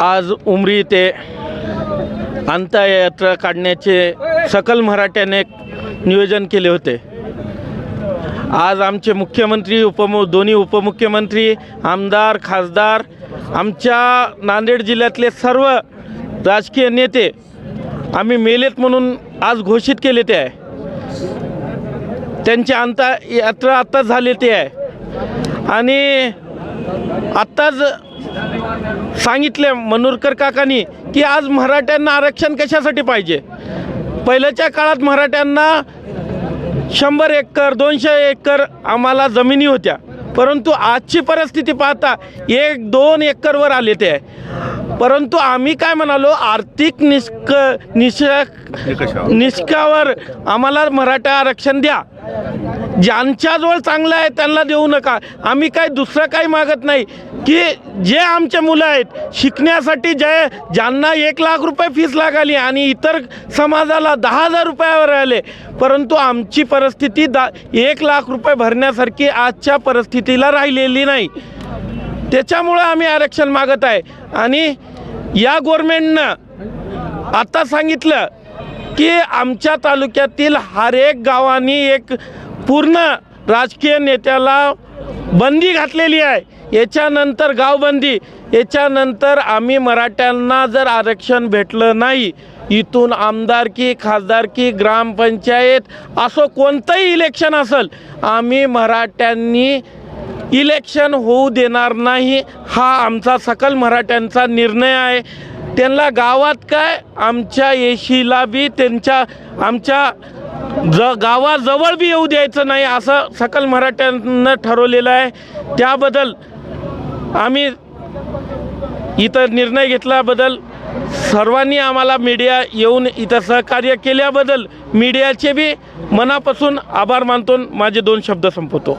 आज उमरी ते अंत्ययात्रा काढण्याचे सकल मराठ्याने नियोजन केले होते. आज आमचे मुख्यमंत्री उपमु दोन्ही उपमुख्यमंत्री आमदार खासदार आमच्या नांदेड जिल्ह्यातले सर्व राजकीय नेते आम्ही मेलेत म्हणून आज घोषित केले ते आहे. त्यांची अंत यात्रा आत्ताच झाली ते आहे. आणि आत्ताच सांगितले मनोरकर काकांनी की आज मराठ्यांना आरक्षण कशासाठी पाहिजे? पहिल्याच्या काळात मराठ्यांना शंभर एकर दोनशे एकर आम्हाला जमिनी होत्या. परंतु आजची परिस्थिती पाहता एक दोन एकरवर आले ते. आहे परंतु आम्ही काय म्हणालो आर्थिक निष्क निष्क निष्कावर आम्हाला मराठा आरक्षण द्या. ज्यांच्याजवळ चांगलं आहे त्यांना देऊ नका. आम्ही काय दुसरं काही मागत नाही. की जे आमचे मुलं आहेत शिकण्यासाठी जे ज्यांना एक लाख रुपये फीस लागाली आणि इतर समाजाला दहा हजार रुपयावर आले परंतु आमची परिस्थिती दा एक लाख रुपये भरण्यासारखी आजच्या परिस्थितीला राहिलेली नाही. त्याच्यामुळं आम्ही आरक्षण मागत आहे. आणि या गव्हर्मेंटनं आता सांगितलं की आमच्या तालुक्यातील हर एक गावांनी एक पूर्ण राजकीय नेत्याला बंदी घातलेली आहे. याच्यानंतर गावबंदी. याच्यानंतर आम्ही मराठ्यांना जर आरक्षण भेटलं नाही इथून आमदारकी खासदारकी ग्रामपंचायत असं कोणतंही इलेक्शन असेल आम्ही मराठ्यांनी इलेक्शन होऊ देणार नाही हा आमचा सकल मराठ्यांचा निर्णय आहे. त्यांना गावात काय? आमच्या येशीला बी त्यांच्या आमच्या ज गावाजवळ बी येऊ द्यायचं नाही असं सकल मराठ्यांनं ठरवलेलं आहे. त्याबद्दल आम्ही इथं निर्णय घेतल्याबद्दल सर्वांनी आम्हाला मीडिया येऊन इथं सहकार्य केल्याबद्दल मीडियाचे बी मनापासून आभार मानतो माझे दोन शब्द संपवतो.